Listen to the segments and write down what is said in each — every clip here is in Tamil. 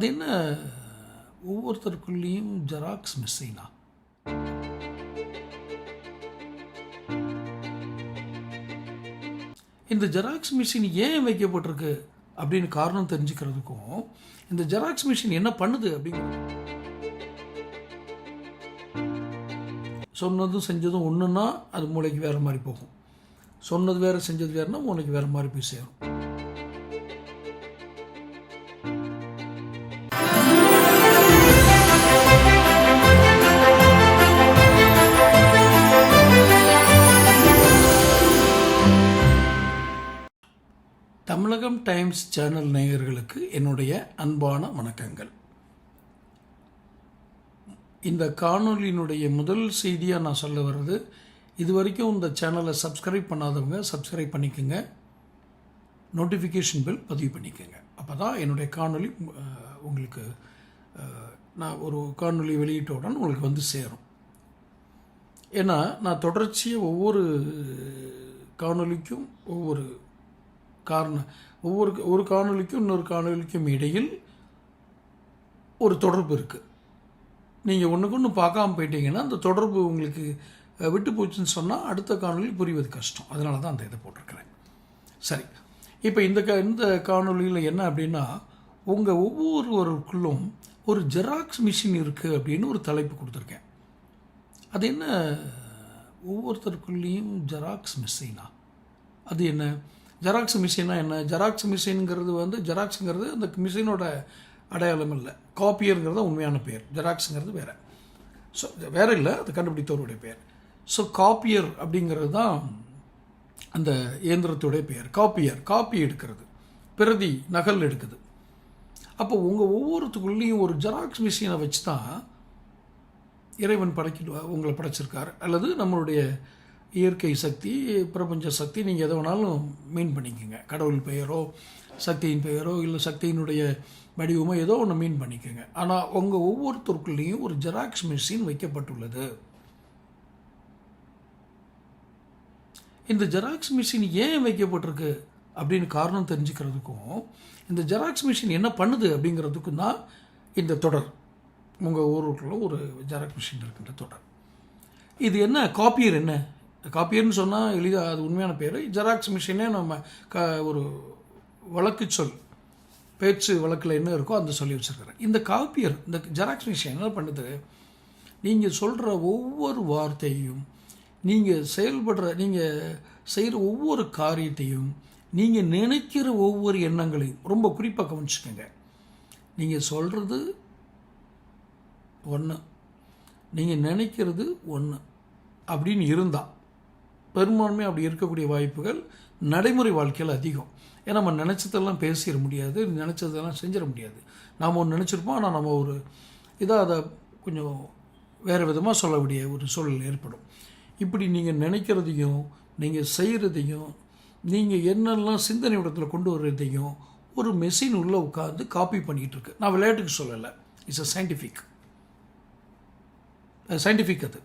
அது என்ன? ஒவ்வொருத்தருக்குள்ளேயும் ஜெராக்ஸ் மிஸ்ஸினா இந்த ஜெராக்ஸ் மிஷின் ஏன் வைக்கப்பட்டிருக்கு அப்படின்னு காரணம் தெரிஞ்சுக்கிறதுக்கும் இந்த ஜெராக்ஸ் மிஷின் என்ன பண்ணுது அப்படிங்கிறது. சொன்னதும் செஞ்சதும் ஒன்றுன்னா அது மூளைக்கு வேறு மாதிரி போகும். சொன்னது வேறு செஞ்சது வேறுனா மூளைக்கு வேறு மாதிரி போய் சேரும். தமிழகம் டைம்ஸ் சேனல் நேயர்களுக்கு என்னுடைய அன்பான வணக்கங்கள். இந்த காணொலியினுடைய முதல் செய்தியாக நான் சொல்ல வர்றது இது வரைக்கும் இந்த சேனலை சப்ஸ்கிரைப் பண்ணாதவங்க சப்ஸ்கிரைப் பண்ணிக்கோங்க. நோட்டிஃபிகேஷன் பில் பதிவு பண்ணிக்கோங்க. அப்போ தான் என்னுடைய காணொலி உங்களுக்கு நான் ஒரு காணொலி வெளியிட்டவுடன் உங்களுக்கு வந்து சேரும். ஏன்னா நான் தொடர்ச்சியாக ஒவ்வொரு காணொலிக்கும் ஒவ்வொரு காரணம் ஒவ்வொரு ஒரு காணொலிக்கும் இன்னொரு காணொலிக்கும் இடையில் ஒரு தொடர்பு இருக்குது நீங்கள் ஒன்றுக்கு ஒன்று பார்க்காம போயிட்டீங்கன்னா அந்த தொடர்பு உங்களுக்கு விட்டு போச்சுன்னு சொன்னால் அடுத்த காணொலி புரிவது கஷ்டம். அதனால தான் அந்த இதை போட்டிருக்கிறேன். சரி. இப்போ இந்த க இந்த காணொளியில் என்ன அப்படின்னா உங்கள் ஒவ்வொருவருக்குள்ளும் ஒரு ஜெராக்ஸ் மிஷின் இருக்குது அப்படின்னு ஒரு தலைப்பு கொடுத்துருக்கேன். அது என்ன? ஒவ்வொருத்தருக்குள்ளேயும் ஜெராக்ஸ் மிஷினா? அது என்ன? ஜெராக்ஸ் மிஷினா என்ன? ஜெராக்ஸ் மிஷின்ங்கிறது வந்து ஜெராக்ஸுங்கிறது அந்த மிஷினோட அடையாளம் இல்லை. காப்பியருங்கிறது உண்மையான பேர் ஜெராக்ஸுங்கிறது வேறு. ஸோ வேறு இல்லை. அது கண்டுபிடித்தவருடைய பேர் ஸோ காப்பியர் அப்படிங்கிறது தான் அந்த இயந்திரத்துடைய பெயர். காப்பியர் காப்பி எடுக்கிறது. பிரதி நகல் எடுக்குது. அப்போ உங்கள் ஒவ்வொருத்துக்குள்ளேயும் ஒரு ஜெராக்ஸ் மிஷினை வச்சு தான் இறைவன் படைக்க உங்களை படைச்சிருக்கார். அல்லது நம்மளுடைய இயற்கை சக்தி பிரபஞ்ச சக்தி நீங்கள் எதை வேணாலும் மீன் பண்ணிக்கோங்க. கடவுள் பெயரோ சக்தியின் பெயரோ இல்லை சக்தியினுடைய வடிவமோ ஏதோ ஒன்று மீன் பண்ணிக்கோங்க. ஆனால் உங்கள் ஒவ்வொருத்தருக்குள்ளேயும் ஒரு ஜெராக்ஸ் மிஷின் வைக்கப்பட்டுள்ளது. இந்த ஜெராக்ஸ் மிஷின் ஏன் வைக்கப்பட்டிருக்கு அப்படின்னு காரணம் தெரிஞ்சுக்கிறதுக்கும் இந்த ஜெராக்ஸ் மிஷின் என்ன பண்ணுது அப்படிங்கிறதுக்கும் தான் இந்த தொடர். உங்கள் ஊருக்குள்ள ஒரு ஜெராக்ஸ் மிஷின் இருக்கின்ற தொடர். இது என்ன? காப்பியர் என்ன? காப்பியர்னு சொன்னால் எளிதாக அது உண்மையான பேர். ஜெராக்ஸ் மிஷினே நம்ம க ஒரு வழக்கு சொல் பேச்சு வழக்கில் என்ன இருக்கோ அந்த சொல்லி வச்சுருக்கிறேன் இந்த காப்பியர் இந்த ஜெராக்ஸ் மிஷின் என்ன பண்ணுது? நீங்கள் சொல்கிற ஒவ்வொரு வார்த்தையும் நீங்கள் செயல்படுற நீங்கள் செய்கிற ஒவ்வொரு காரியத்தையும் நீங்கள் நினைக்கிற ஒவ்வொரு எண்ணங்களையும் ரொம்ப குறிப்பாக கவனிச்சுக்கோங்க. நீங்கள் சொல்கிறது ஒன்று நீங்கள் நினைக்கிறது ஒன்று அப்படின்னு இருந்தால் பெரும்பான்மை அப்படி இருக்கக்கூடிய வாய்ப்புகள் நடைமுறை வாழ்க்கையில் அதிகம். ஏன்னா நம்ம நினச்சதெல்லாம் பேசிட முடியாது நினச்சதெல்லாம் செஞ்சிட முடியாது. நாம் ஒன்று நினச்சிருப்போம் ஆனால் நம்ம ஒரு இதாக அதை கொஞ்சம் வேறு விதமாக சொல்லக்கூடிய ஒரு சூழல் ஏற்படும். இப்படி நீங்கள் நினைக்கிறதையும் நீங்கள் செய்கிறதையும் நீங்கள் என்னெல்லாம் சிந்தனை விடத்தில் கொண்டு வர்றதையும் ஒரு மெஷின் உள்ளே உட்காந்து காப்பி பண்ணிகிட்டு இருக்கு. நான் விளையாட்டுக்கு சொல்லலை. இட்ஸ் அ சயின்டிஃபிக் சயின்டிஃபிக் அது.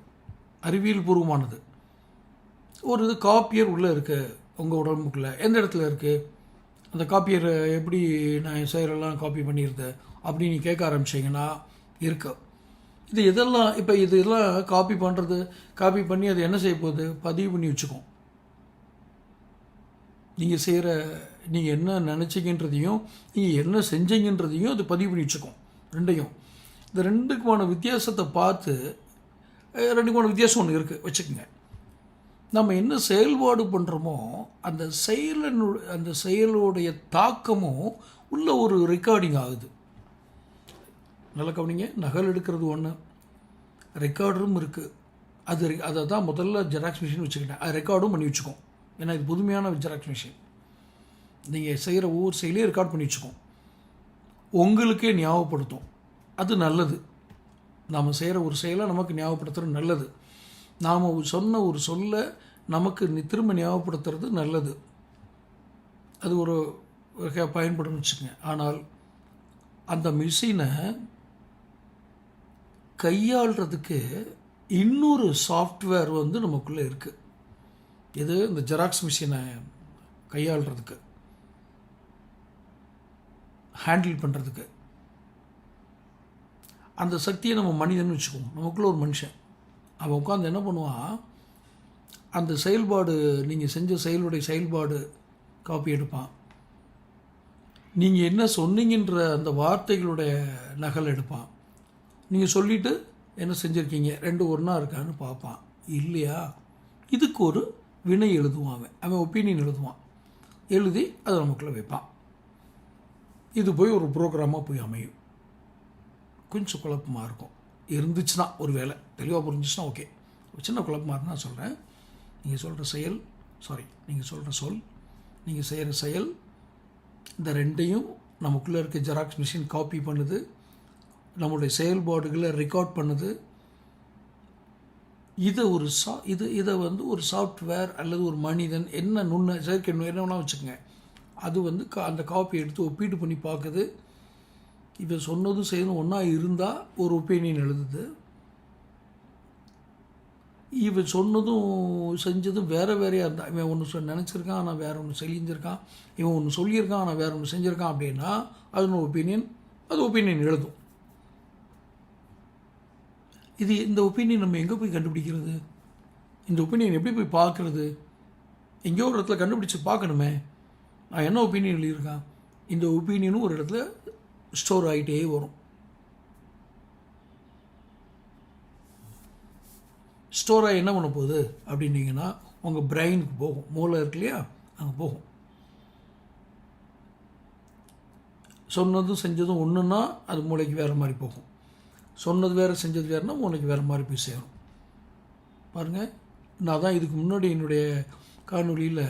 அறிவியல் பூர்வமானது. ஒரு இது காப்பியர் உள்ளே இருக்குது உங்கள் உடம்புக்குள்ளே எந்த இடத்துல இருக்குது அந்த காப்பியரை எப்படி நான் செயலெல்லாம் காப்பி பண்ணியிருந்தேன்? அப்படின்னு நீ கேட்க ஆரம்பிச்சிங்கன்னா இருக்கு. இது இதெல்லாம் இப்போ இது இதெல்லாம் காப்பி பண்ணுறது காப்பி பண்ணி அது என்ன செய்ய போகுது? பதிவு பண்ணி வச்சுக்கும். நீங்கள் செய்கிற நீங்கள் என்ன நினச்சிங்கன்றதையும் நீங்கள் என்ன செஞ்சீங்கன்றதையும் அது பதிவு பண்ணி வச்சுக்கும். ரெண்டையும். இந்த ரெண்டுக்குமான வித்தியாசத்தை பார்த்து ரெண்டுக்குமான வித்தியாசம் ஒன்று இருக்குது வச்சுக்கோங்க. நம்ம என்ன செயல்பாடு பண்ணுறோமோ அந்த செயலனு அந்த செயலுடைய தாக்கமும் உள்ள ஒரு ரெக்கார்டிங் ஆகுது. நல்லா கவனிங்க நகல் எடுக்கிறது ஒன்று ரெக்கார்டரும் இருக்குது அது அதை தான் முதல்ல ஜெராக்ஸ் மிஷின் வச்சுக்கிட்டேன். அது ரெக்கார்டும் பண்ணி வச்சுக்கோம். ஏன்னா இது புதுமையான ஜெராக்ஸ் மிஷின் நீங்கள் செய்கிற ஒவ்வொரு செயலையும் ரெக்கார்ட் பண்ணி வச்சுக்கோம். உங்களுக்கே ஞாபகப்படுத்தும். அது நல்லது. நாம் செய்கிற ஒரு செயலை நமக்கு ஞாபகப்படுத்துறது நல்லது. நாம் சொன்ன ஒரு சொல்லை நமக்கு திரும்ப ஞாபகப்படுத்துறது நல்லது. அது ஒரு வகையாக பயன்படும் வச்சுக்கோங்க. ஆனால் அந்த மிஷினை கையாளுறதுக்கு இன்னொரு சாஃப்ட்வேர் வந்து நமக்குள்ளே இருக்குது இது இந்த ஜெராக்ஸ் மிஷினை கையாளுறதுக்கு. ஹேண்டில் பண்ணுறதுக்கு அந்த சக்தியை நம்ம மனிதன் வச்சுக்குவோம். நமக்குள்ளே ஒரு மனுஷன். அவன் உட்காந்து என்ன பண்ணுவான் அந்த செயல்பாடு நீங்கள் செஞ்ச செயலுடைய செயல்பாடு காப்பி எடுப்பான். நீங்கள் என்ன சொன்னீங்கன்ற அந்த வார்த்தைகளுடைய நகல் எடுப்பான். நீங்கள் சொல்லிவிட்டு என்ன செஞ்சுருக்கீங்க? ரெண்டு ஒன்றா இருக்கான்னு பார்ப்பான். இல்லையா? இதுக்கு ஒரு வினை எழுதுவான் அவன். அவன் ஒப்பீனியன் எழுதுவான். எழுதி அதை நமக்குள்ளே வைப்பான். இது போய் ஒரு ப்ரோக்ராமாக போய் அமையும். கொஞ்சம் குழப்பமாக இருக்கும். இருந்துச்சுன்னா ஒரு வேலை தெளிவாக புரிஞ்சிச்சுன்னா ஓகே சின்ன குழப்பமாக இருந்தால் சொல்கிறேன் நீங்கள் சொல்கிற செயல் சாரி நீங்கள் சொல்கிற சொல் நீங்கள் செய்கிற செயல் இந்த ரெண்டையும் நமக்குள்ளே இருக்க ஜெராக்ஸ் மிஷின் காப்பி பண்ணுது நம்மளுடைய செயல்பாடுகளை ரெக்கார்ட் பண்ணுது. இதை ஒரு சா இது இதை வந்து ஒரு சாஃப்ட்வேர் அல்லது ஒரு மனிதன் என்ன நுண்ண செயற்கை நுண்ண- என்ன வேணால் வச்சுக்கோங்க. அது வந்து கா- அந்த காப்பியை எடுத்து ஒப்பீடு பண்ணி பார்க்குது. இதை சொன்னதும் செய்யணும் ஒன்றா இருந்தால் ஒரு ஒப்பீனியன் எழுதுது. இவன் சொன்னதும் செஞ்சதும் வேறு வேறையாக இருந்தால் இவன் ஒன்று சொ நினச்சிருக்கான் ஆனால் வேறு ஒன்று செஞ்சுருக்கான் இவன் ஒன்று சொல்லியிருக்கான் ஆனால் வேறு ஒன்று செஞ்சுருக்கான் அப்படின்னா அது ஒப்பீனியன் அது ஒப்பீனியன் எழுதும். இது இந்த ஒப்பீனியன் நம்ம எங்கே போய் கண்டுபிடிக்கிறது? இந்த ஒப்பீனியன் எப்படி போய் பார்க்குறது? எங்கேயோ ஒரு இடத்துல கண்டுபிடிச்சு பார்க்கணுமே. நான் என்ன ஒப்பீனியன் எழுதியிருக்கான்? இந்த ஒப்பீனியனும் ஒரு இடத்துல ஸ்டோர் ஆகிட்டே வரும். ஸ்டோராக என்ன பண்ண போகுது அப்படின்னீங்கன்னா உங்கள் பிரெயினுக்கு போகும். மூளை இருக்கு இல்லையா? அங்கே போகும். சொன்னதும் செஞ்சதும் ஒன்றுன்னா அது மூளைக்கு வேறு மாதிரி போகும். சொன்னது வேறு செஞ்சது வேறுனா மூளைக்கு வேறு மாதிரி போய் சேரும். பாருங்கள் நான் தான் இதுக்கு முன்னாடி என்னுடைய காணொலியில்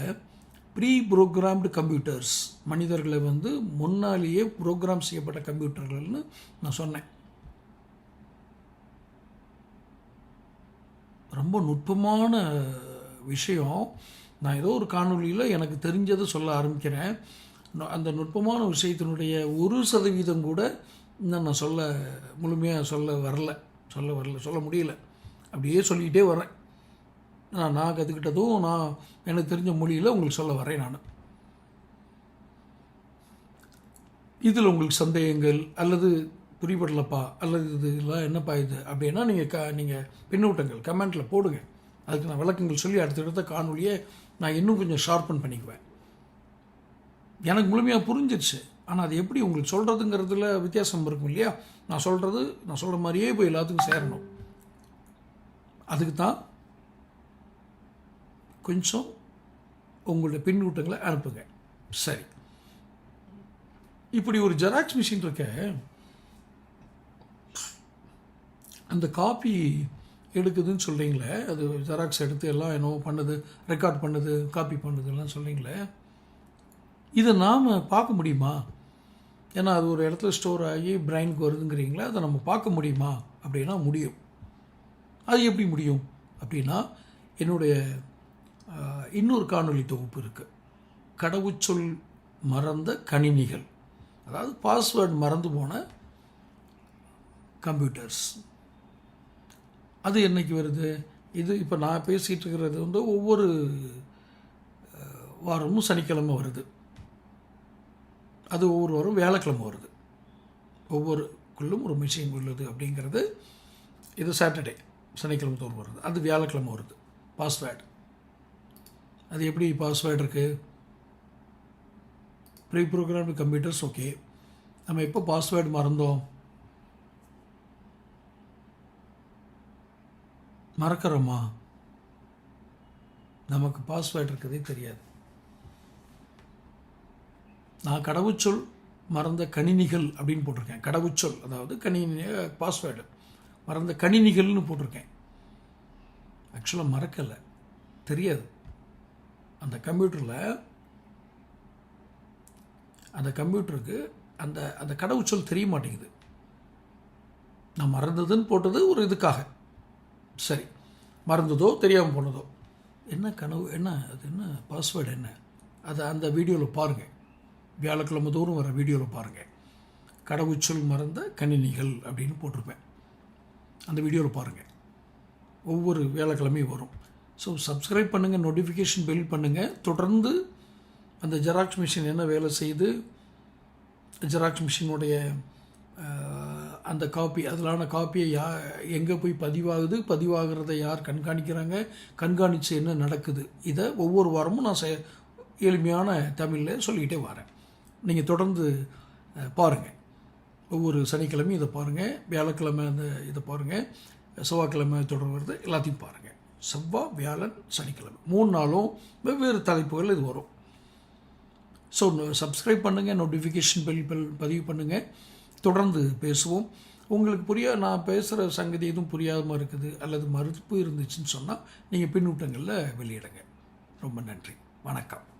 ப்ரீ ப்ரோக்ராம்டு கம்ப்யூட்டர்ஸ் மனிதர்களை வந்து முன்னாலேயே ப்ரோக்ராம் செய்யப்பட்ட கம்ப்யூட்டர்கள்னு நான் சொன்னேன். ரொம்ப நுட்பமான விஷயம். நான் ஏதோ ஒரு காணொளியில் எனக்கு தெரிஞ்சதை சொல்ல ஆரம்பிக்கிறேன். ந- அந்த நுட்பமான விஷயத்தினுடைய ஒரு சதவீதம் கூட இன்னும் நான் சொல்ல முழுமையாக சொல்ல வரல. சொல்ல வரல சொல்ல முடியல. அப்படியே சொல்லிக்கிட்டே வரேன். நான் நான் கற்றுக்கிட்டதும் நான் எனக்கு தெரிஞ்ச மொழியில் உங்களுக்கு சொல்ல வரேன் நான். இதில் உங்களுக்கு சந்தேகங்கள் அல்லது புரியப்படலப்பா அல்லது இது இதெல்லாம் என்னப்பா இது? அப்படின்னா நீங்கள் க நீங்கள் பின்னூட்டங்கள் கமெண்ட்டில் போடுங்க. அதுக்கு நான் விளக்கங்கள் சொல்லி அடுத்தடுத்த காணொலியை நான் இன்னும் கொஞ்சம் ஷார்ப்பன் பண்ணிக்குவேன். எனக்கு முழுமையாக புரிஞ்சிருச்சு. ஆனால் அது எப்படி உங்களுக்கு சொல்கிறதுங்கிறதுல வித்தியாசம் இருக்கும் இல்லையா? நான் சொல்கிறது நான் சொல்கிற மாதிரியே போய் எல்லாத்துக்கும் சேரணும். அதுக்கு தான் கொஞ்சம் உங்களுடைய பின்னூட்டங்களை அனுப்புங்க. சரி. இப்படி ஒரு ஜெராக்ஸ் மிஷின் இருக்க. அந்த காப்பி எடுக்குதுன்னு சொல்கிறீங்களே அது ஜெராக்ஸ் எடுத்து எல்லாம் என்னவோ பண்ணுது ரெக்கார்ட் பண்ணுது காப்பி பண்ணுதுலாம் சொல்கிறீங்களே இதை நாம் பார்க்க முடியுமா? ஏன்னா அது ஒரு இடத்துல ஸ்டோர் ஆகி பிரைனுக்கு வருதுங்கிறீங்களே அதை நம்ம பார்க்க முடியுமா? அப்படின்னா முடியும். அது எப்படி முடியும்? அப்படின்னா என்னுடைய இன்னொரு காணொளி தொகுப்பு இருக்குது கடவுச்சொல் மறந்த கணினிகள். அதாவது பாஸ்வேர்டு மறந்து போன கம்ப்யூட்டர்ஸ் அது என்னைக்கு வருது? இது இப்போ நான் பேசிகிட்டு இருக்கிறது வந்து ஒவ்வொரு வாரமும் சனிக்கிழமை வருது. அது ஒவ்வொரு வாரம் வியாழக்கிழமை வருது. ஒவ்வொருக்குள்ளும் ஒரு மிஷின் உள்ளது அப்படிங்கிறது இது சாட்டர்டே சனிக்கிழமை தோறும் வருது. அது வியாழக்கிழமை வருது. பாஸ்வேர்டு. அது எப்படி பாஸ்வேர்டு இருக்குது ப்ரீ ப்ரோக்ராம்டு கம்ப்யூட்டர்ஸ் ஓகே. நம்ம எப்போ பாஸ்வேர்டு மறந்தோம்? மறக்கிறோமா? நமக்கு பாஸ்வேர்டு இருக்கிறதே தெரியாது. நான் கடவுச்சொல் மறந்த கணினிகள் அப்படின்னு போட்டிருக்கேன். கடவுச்சொல் அதாவது கணினி பாஸ்வேர்டு மறந்த கணினிகள்னு போட்டிருக்கேன். ஆக்சுவலாக மறக்கலை. தெரியாது. அந்த கம்ப்யூட்டரில் அந்த கம்ப்யூட்டருக்கு அந்த அந்த கடவுச்சொல் தெரிய மாட்டேங்குது. நான் மறந்ததுன்னு போட்டது ஒரு இதுக்காக. சரி. மறந்ததோ தெரியாமல் போனதோ? என்ன கனவு? என்ன? அது என்ன? பாஸ்வேர்டு என்ன? அதை அந்த வீடியோவில் பாருங்கள் வியாழக்கிழமை தோறும் வர வீடியோவில் பாருங்கள் கடவுச்சொல் மறந்த கணினிகள் அப்படின்னு போட்டிருப்பேன். அந்த வீடியோவில் பாருங்கள் ஒவ்வொரு வியாழக்கிழமையும் வரும். ஸோ சப்ஸ்கிரைப் பண்ணுங்கள் நோட்டிஃபிகேஷன் பில் பண்ணுங்கள் தொடர்ந்து அந்த ஜெராக்ஸ் மிஷின் என்ன வேலை செய்து? ஜெராக்ஸ் மிஷினுடைய அந்த காப்பி அதிலான காப்பியை யா எங்கே போய் பதிவாகுது பதிவாகிறத யார் கண்காணிக்கிறாங்க கண்காணித்து என்ன நடக்குது இதை ஒவ்வொரு வாரமும் நான் செ எளிமையான தமிழில் சொல்லிக்கிட்டே வரேன். நீங்கள் தொடர்ந்து பாருங்கள் ஒவ்வொரு சனிக்கிழமையும் இதை பாருங்கள் வியாழக்கிழமை அந்த இதை பாருங்கள் செவ்வாய்க்கிழமை தொடர் வருது எல்லாத்தையும் பாருங்கள் செவ்வாய் வியாழன் சனிக்கிழமை. மூணு நாளும் வெவ்வேறு தலைப்புகள் இது வரும். ஸோ சப்ஸ்கிரைப் பண்ணுங்கள் நோட்டிஃபிகேஷன் பெல் பெல் பதிவு பண்ணுங்கள் தொடர்ந்து பேசுவோம். உங்களுக்கு புரிய நான் பேசுகிற சங்கதி எதுவும் புரியாதமாக இருக்குது அல்லது மறுப்பு இருந்துச்சுன்னு சொன்னால் நீங்கள் பின்னூட்டங்களில் வெளியிடுங்க. ரொம்ப நன்றி. வணக்கம்.